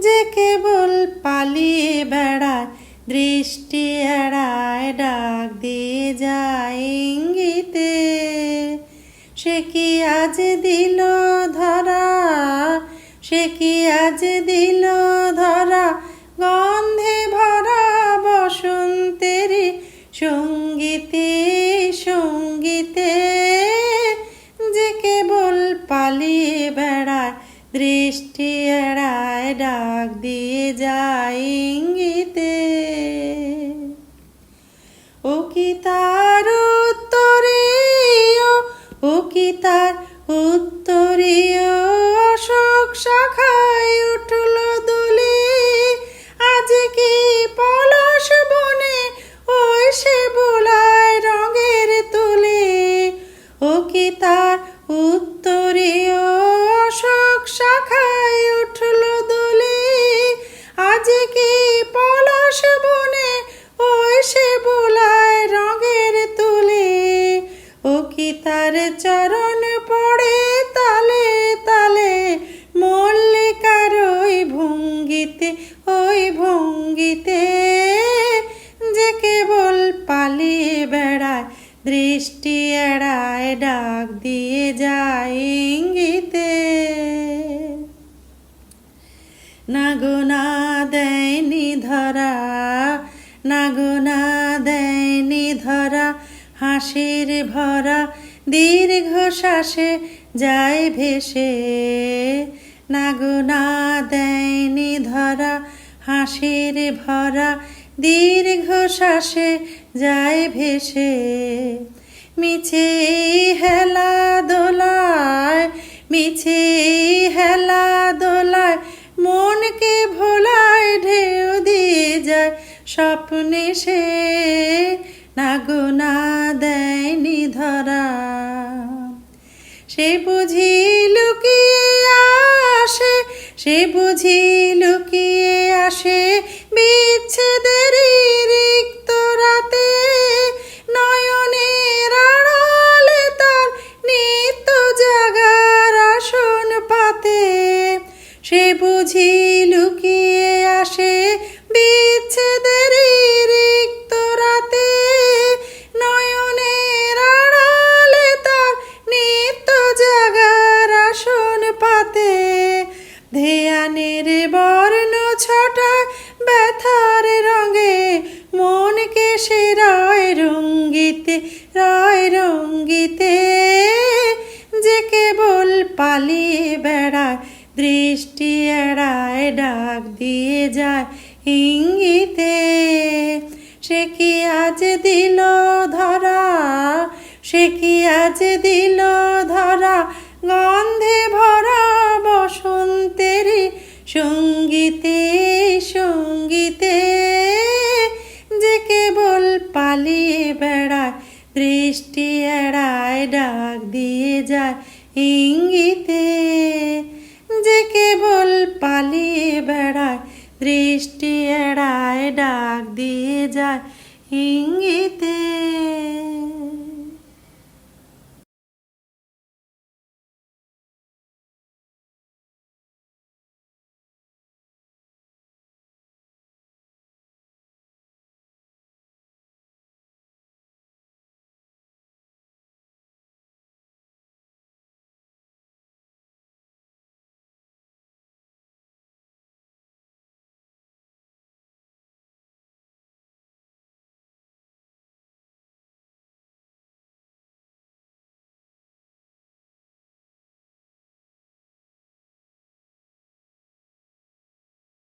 যে কেবল পালিয়ে বেড়ায়, দৃষ্টি এড়ায়, ডাক দিয়ে যায় ইঙ্গিতে। সে কি আজ দিল ধরা? সে কি আজ দিল ধরা? গন্ধে ভরা বসন্তের সঙ্গীতে সঙ্গীতে যে কেবল পালিয়ে দৃষ্টি এড়ায় ডাক দিয়ে যায় ইঙ্গিতে। ও কি তার উত্তরীয়? ও কি তার উত্তরীয়? অশোক শাখায় উঠল দোলে দৃষ্টি এড়ায় ডাক দিয়ে যায় ইঙ্গিতে। নাগোনা দেয়নি ধরা, নাগুনা দেয়নি ধরা, হাসির ভরা দীর্ঘ শ্বাসে যায় ভেসে। নাগুনা দেয়নি ধরা, হাসির ভরা দীর্ঘ শ্বাসে যায় ভেসে। মিছে হেলা দোলায় মিছে হেলা দোলায় মনকে ভোলায়, ঢেউ দিয়ে যায়, স্বপ্নে সে নাগোনা দেয়নি ধরা। সে বুঝি লুকিয়ে আসে, সে বুঝি লুকিয়ে আসে পালিয়ে বেড়ায়, দৃষ্টি এড়ায়, ডাক দিয়ে যায় ইঙ্গিতে। সে কি আজ দিল ধরা? সে কি আজ দিল ধরা? গন্ধে ভরা বসন্তেরই সঙ্গীতে পালিয়ে বেড়ায় দৃষ্টি এড়ায় ডাক দিয়ে যায়। ইঙ্গিতে